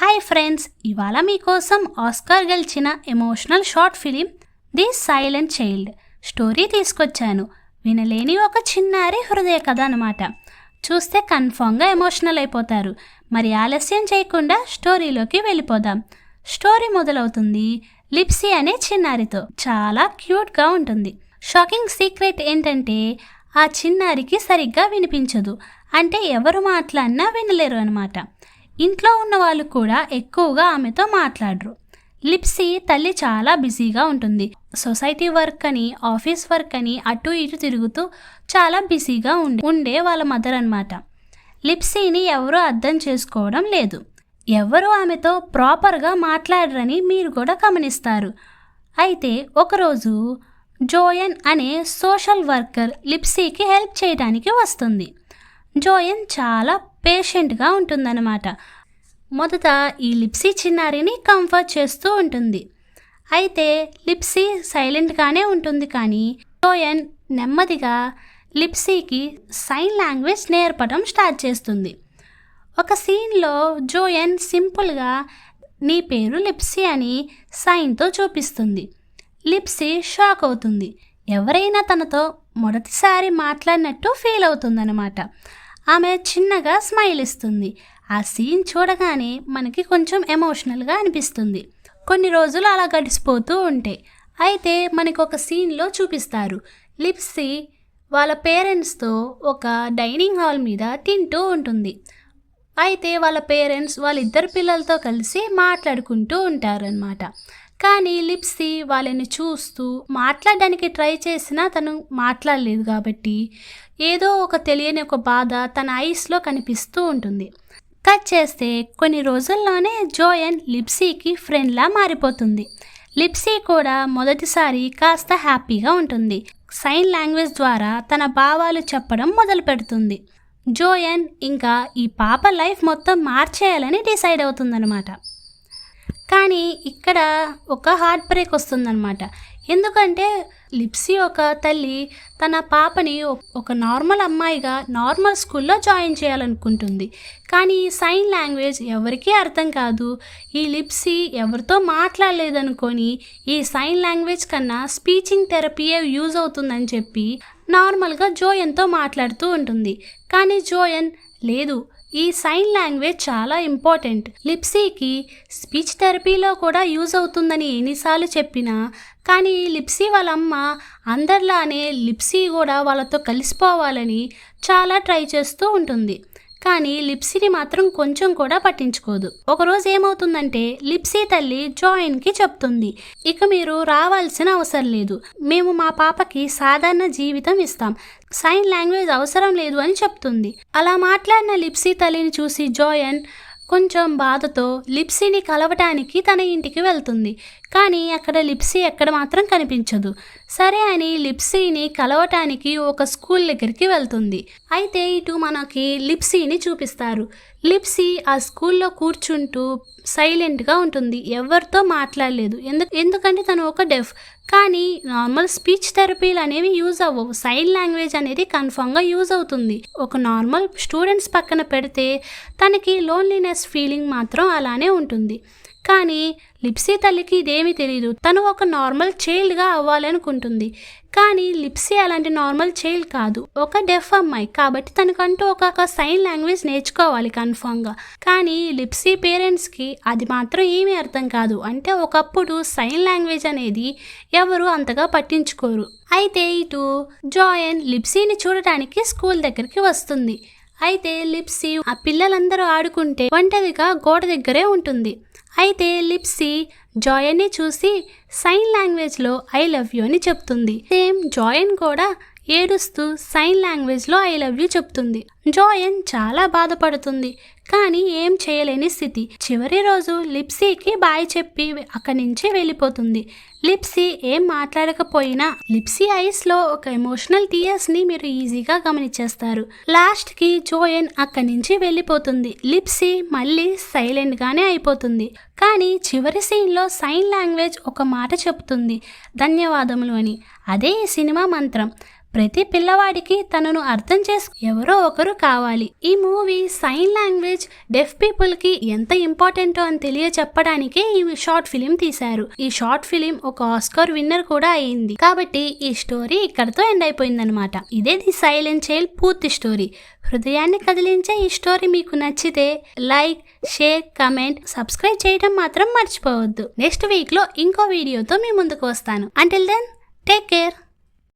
Hi friends ఇవాళ మీకోసం Oscar గెలిచిన emotional short film the silent child story తీసుకొచ్చాను. వినలేని ఒక చిన్నారి హృదయ కథ అనమాట చూస్తే కన్ఫామ్గా ఎమోషనల్ అయిపోతారు. మరి ఆలస్యం చేయకుండా స్టోరీలోకి వెళ్ళిపోదాం. స్టోరీ మొదలవుతుంది లిప్సీ అనే చిన్నారితో. చాలా క్యూట్గా ఉంటుంది. షాకింగ్ సీక్రెట్ ఏంటంటే ఆ చిన్నారికి సరిగ్గా వినిపించదు. అంటే ఎవరు మాట్లాడినా వినలేరు అనమాట ఇంట్లో ఉన్న వాళ్ళు కూడా ఎక్కువగా ఆమెతో మాట్లాడరు. లిప్సీ తల్లి చాలా బిజీగా ఉంటుంది. సొసైటీ వర్క్ అని ఆఫీస్ వర్క్ అని అటు ఇటు తిరుగుతూ చాలా బిజీగా ఉండే ఉండే వాళ్ళ మదర్ అనమాట లిప్సీని ఎవరూ అర్థం చేసుకోవడం లేదు. ఎవరు ఆమెతో ప్రాపర్గా మాట్లాడరని మీరు కూడా గమనిస్తారు. అయితే ఒకరోజు జోయన్ అనే సోషల్ వర్కర్ లిప్సీకి హెల్ప్ చేయడానికి వస్తుంది. జోయన్ చాలా పేషెంట్గా ఉంటుందన్నమాట. మొదట ఈ లిప్సీ చిన్నారిని కంఫర్ట్ చేస్తూ ఉంటుంది. అయితే లిప్సీ సైలెంట్గానే ఉంటుంది కానీ జోయన్ నెమ్మదిగా లిప్సీకి సైన్ లాంగ్వేజ్ నేర్పడం స్టార్ట్ చేస్తుంది. ఒక సీన్లో జోయన్ సింపుల్గా నీ పేరు లిప్సీ అని సైన్తో చూపిస్తుంది. లిప్సీ షాక్ అవుతుంది. ఎవరైనా తనతో మొదటిసారి మాట్లాడినట్టు ఫీల్ అవుతుందన్నమాట. ఆమె చిన్నగా స్మైల్ ఇస్తుంది. ఆ సీన్ చూడగానే మనకి కొంచెం ఎమోషనల్గా అనిపిస్తుంది. కొన్ని రోజులు అలా గడిచిపోతూ ఉంటాయి అయితే మనకు ఒక సీన్లో చూపిస్తారు. లిప్సీ వాళ్ళ పేరెంట్స్తో ఒక డైనింగ్ హాల్ మీద తింటూ ఉంటుంది. అయితే వాళ్ళ పేరెంట్స్ వాళ్ళిద్దరు పిల్లలతో కలిసి మాట్లాడుకుంటూ ఉంటారనమాట కానీ లిప్సీ వాళ్ళని చూస్తూ మాట్లాడడానికి ట్రై చేసినా తను మాట్లాడలేదు కాబట్టి ఏదో ఒక తెలియని ఒక బాధ తన ఐస్లో కనిపిస్తూ ఉంటుంది. కట్ చేస్తే కొన్ని రోజుల్లోనే జోయన్ లిప్సీకి ఫ్రెండ్లా మారిపోతుంది. లిప్సీ కూడా మొదటిసారి కాస్త హ్యాపీగా ఉంటుంది. సైన్ లాంగ్వేజ్ ద్వారా తన భావాలు చెప్పడం మొదలు పెడుతుంది. జోయన్ ఇంకా ఈ పాప లైఫ్ మొత్తం మార్చేయాలని డిసైడ్ అవుతుందన్నమాట. కానీ ఇక్కడ ఒక హార్ట్ బ్రేక్ వస్తుందన్నమాట. ఎందుకంటే లిప్సీ ఒక తల్లి తన పాపని ఒక నార్మల్ అమ్మాయిగా నార్మల్ స్కూల్లో జాయిన్ చేయాలనుకుంటుంది. కానీ సైన్ లాంగ్వేజ్ ఎవరికీ అర్థం కాదు. ఈ లిప్సీ ఎవరితో మాట్లాడలేదనుకొని ఈ సైన్ లాంగ్వేజ్ కన్నా స్పీచింగ్ థెరపీయే యూజ్ అవుతుందని చెప్పి నార్మల్గా జోయన్తో మాట్లాడుతూ ఉంటుంది. కానీ జోయన్ లేదు ఈ సైన్ లాంగ్వేజ్ చాలా ఇంపార్టెంట్. లిప్సీకి స్పీచ్ థెరపీలో కూడా యూజ్ అవుతుందని ఎన్నిసార్లు చెప్పినా కానీ లిప్సీ వాళ్ళ అమ్మ అందరిలానే లిప్సీ కూడా వాళ్ళతో కలిసిపోవాలని చాలా ట్రై చేస్తూ ఉంటుంది. కానీ లిప్సీని మాత్రం కొంచెం కూడా పట్టించుకోదు. ఒకరోజు ఏమవుతుందంటే లిప్సీ తల్లి జాయిన్కి చెప్తుంది. ఇక మీరు రావాల్సిన అవసరం లేదు. మేము మా పాపకి సాధారణ జీవితం ఇస్తాం. సైన్ లాంగ్వేజ్ అవసరం లేదు అని చెప్తుంది. అలా మాట్లాడిన లిప్సీ తల్లిని చూసి జాయన్ కొంచెం బాధతో లిప్సీని కలవటానికి తన ఇంటికి వెళ్తుంది. కానీ అక్కడ లిప్సీ ఎక్కడ మాత్రం కనిపించదు. సరే అని లిప్సీని కలవటానికి ఒక స్కూల్ దగ్గరికి వెళ్తుంది. అయితే ఇటు మనకి లిప్సీని చూపిస్తారు. లిప్సీ ఆ స్కూల్లో కూర్చుంటూ సైలెంట్గా ఉంటుంది. ఎవరితో మాట్లాడలేదు. ఎందుకు ఎందుకంటే తను ఒక డెఫ్. కానీ నార్మల్ స్పీచ్ థెరపీలు అనేవి యూజ్ అవ్వవు. సైన్ లాంగ్వేజ్ అనేది కన్ఫామ్గా యూజ్ అవుతుంది. ఒక నార్మల్ స్టూడెంట్స్ పక్కన పెడితే తనకి లోన్లీనెస్ ఫీలింగ్ మాత్రం అలానే ఉంటుంది. కానీ లిప్సీ తల్లికి ఇదేమీ తెలియదు తను ఒక నార్మల్ చైల్డ్గా అవ్వాలనుకుంటుంది. కానీ లిప్సీ అలాంటి నార్మల్ చైల్డ్ కాదు. ఒక డెఫ్ అమ్మాయి. కాబట్టి తనకంటూ ఒక సైన్ లాంగ్వేజ్ నేర్చుకోవాలి కన్ఫామ్గా కానీ లిప్సీ పేరెంట్స్కి అది మాత్రం ఏమీ అర్థం కాదు. అంటే ఒకప్పుడు సైన్ లాంగ్వేజ్ అనేది ఎవరు అంతగా పట్టించుకోరు. అయితే ఇటు జాయన్ లిప్సీని చూడటానికి స్కూల్ దగ్గరికి వస్తుంది. అయితే లిప్సీ ఆ పిల్లలందరూ ఆడుకుంటే ఒంటరిగా గోడ దగ్గరే ఉంటుంది. అయితే లిప్సీ జాయన్ని చూసి సైన్ లాంగ్వేజ్లో ఐ లవ్ యూ అని చెప్తుంది. సేమ్ జాయన్ కూడా ఏడుస్తూ సైన్ లాంగ్వేజ్లో ఐ లవ్ యూ చెప్తుంది. జాయన్ చాలా బాధపడుతుంది కానీ ఏం చేయలేని స్థితి. చివరి రోజు లిప్సీకి బాయ్ చెప్పి అక్కడి నుంచి వెళ్ళిపోతుంది. లిప్సీ ఏం మాట్లాడకపోయినా లిప్సీ ఐస్లో ఒక ఎమోషనల్ టీయర్స్ని మీరు ఈజీగా గమనించేస్తారు. లాస్ట్కి జోయన్ అక్కడి నుంచి వెళ్ళిపోతుంది. లిప్సీ మళ్ళీ సైలెంట్గానే అయిపోతుంది. కానీ చివరి సీన్లో సైన్ లాంగ్వేజ్ ఒక మాట చెప్తుంది ధన్యవాదములు అని. అదే సినిమా మంత్రం. ప్రతి పిల్లవాడికి తనను అర్థం చేసు ఎవరో ఒకరు కావాలి. ఈ మూవీ సైన్ లాంగ్వేజ్ డెఫ్ పీపుల్కి ఎంత ఇంపార్టెంటో అని తెలియచెప్పడానికే ఈ షార్ట్ ఫిలిం తీశారు. ఈ షార్ట్ ఫిలిం ఒక ఆస్కార్ విన్నర్ కూడా అయింది. కాబట్టి ఈ స్టోరీ ఇక్కడతో ఎండ్ అయిపోయిందనమాట ఇదే ది సైలెంట్ చైల్డ్ పూర్తి స్టోరీ. హృదయాన్ని కదిలించే ఈ స్టోరీ మీకు నచ్చితే లైక్ షేర్ కమెంట్ సబ్స్క్రైబ్ చేయడం మాత్రం మర్చిపోవద్దు. నెక్స్ట్ వీక్లో ఇంకో వీడియోతో మీ ముందుకు వస్తాను. Until then take care.